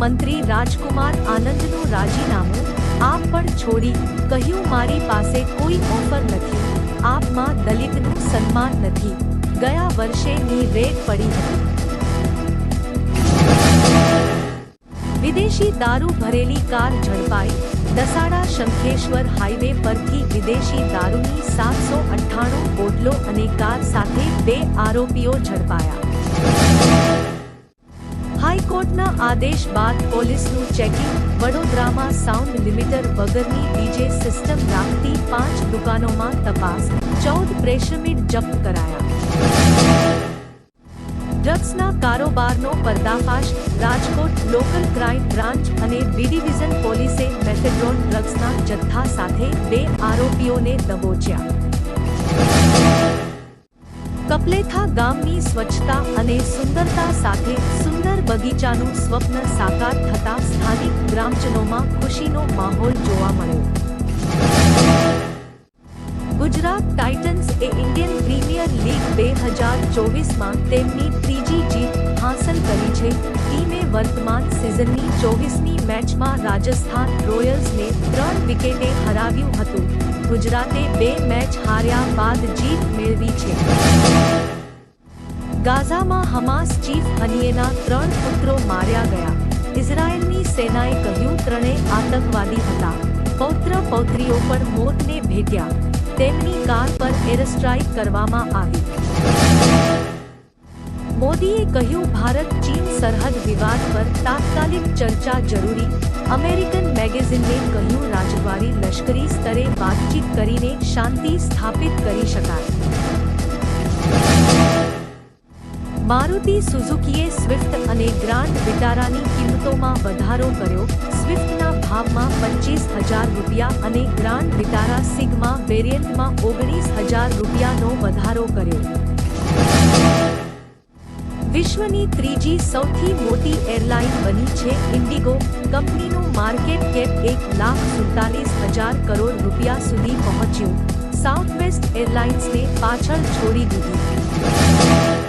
મંત્રી રાજકુમાર આનંદનું રાજીનામું આપ પણ છોડી કહ્યું મારી પાસે કોઈ ઓફર નથી. આપમાં દલિતનું સન્માન નથી. ગયા વર્ષે ની રેડ પડી હતી. વિદેશી દારૂ ભરેલી કાર ઝડપાઈ. દસાડા શંખેશ્વર હાઈવે પરથી વિદેશી દારૂની સાતસો અઠ્ઠાણું બોટલો અને કાર સાથે બે આરોપીઓ ઝડપાયા. હાઈકોર્ટના આદેશ બાદ પોલીસનું ચેકિંગ, વડોદરામાં સાઉન્ડ લિમિટર વગરની ડીજે સિસ્ટમ રાખતી પાંચ દુકાનોમાં તપાસ, ચૌદ પ્રેશમીટ જપ્ત કરાયા. ડ્રગ્સના કારોબારનો પર્દાફાશ, રાજકોટ લોકલ ક્રાઇમ બ્રાન્ચ અને બી ડિવિઝન પોલીસે મેથેડ્રોન ડ્રગ્સના જથ્થા સાથે બે આરોપીઓને દબોચ્યા. કપલેથા ગામની સ્વચ્છતા અને સુંદરતા સાથે સુંદર બગીચાનું સ્વપ્ન સાકાર થતા સ્થાનિક ગ્રામજનોમાં ખુશીનો માહોલ જોવા મળ્યો. ગુજરાત ટાઇટન્સ એ ઇન્ડિયન પ્રીમિયર લીગ બે હજાર ચોવીસમાં તેમની ત્રીજી જીત હાંસલ કરી છે. ટીમે વર્તમાન સિઝનની ચોવીસમી મેચમાં રાજસ્થાન રોયલ્સને ત્રણ વિકેટે હરાવ્યું હતું. ગુજરાતે બે મેચ હાર્યા બાદ જીત મેળવી છે. ગાઝામાં હમાસ ચીફ હનીએના ત્રણ પુત્રો માર્યા ગયા ઇઝરાયેલની સેનાએ કહ્યું ત્રણેય આતંકવાદી હતા પૌત્ર પૌત્રીઓ પણ મોતને ભેટ્યા તેમની કાર પર એરસ્ટ્રાઇક કરવામાં આવી મોદીએ કહ્યું ભારત ચીન સરહદ વિવાદ પર તાત્કાલિક ચર્ચા જરૂરી અમેરિકન મેગેઝિનને કહ્યું રાજદ્વારી લશ્કરી સ્તરે વાતચીત કરીને શાંતિ સ્થાપિત કરી શકાય મારુતિ સુઝુકીએ સ્વિફ્ટ અને ગ્રાન્ડ વિટારાની કિંમતોમાં વધારો કર્યો. સ્વિફ્ટના ભાવમાં પચીસ હજાર રૂપિયા અને ગ્રાન્ડ વિટારા સિગ્મા વેરિયન્ટમાં ઓગણીસ હજાર રૂપિયાનો વધારો કર્યો. વિશ્વની ત્રીજી સૌથી મોટી એરલાઇન બની છે ઇન્ડિગો. કંપનીનું માર્કેટ કેપ એક લાખ સુડતાલીસ હજાર કરોડ રૂપિયા સુધી પહોંચ્યું. સાઉથવેસ્ટ એરલાઇન્સને પાછળ છોડી દીધી.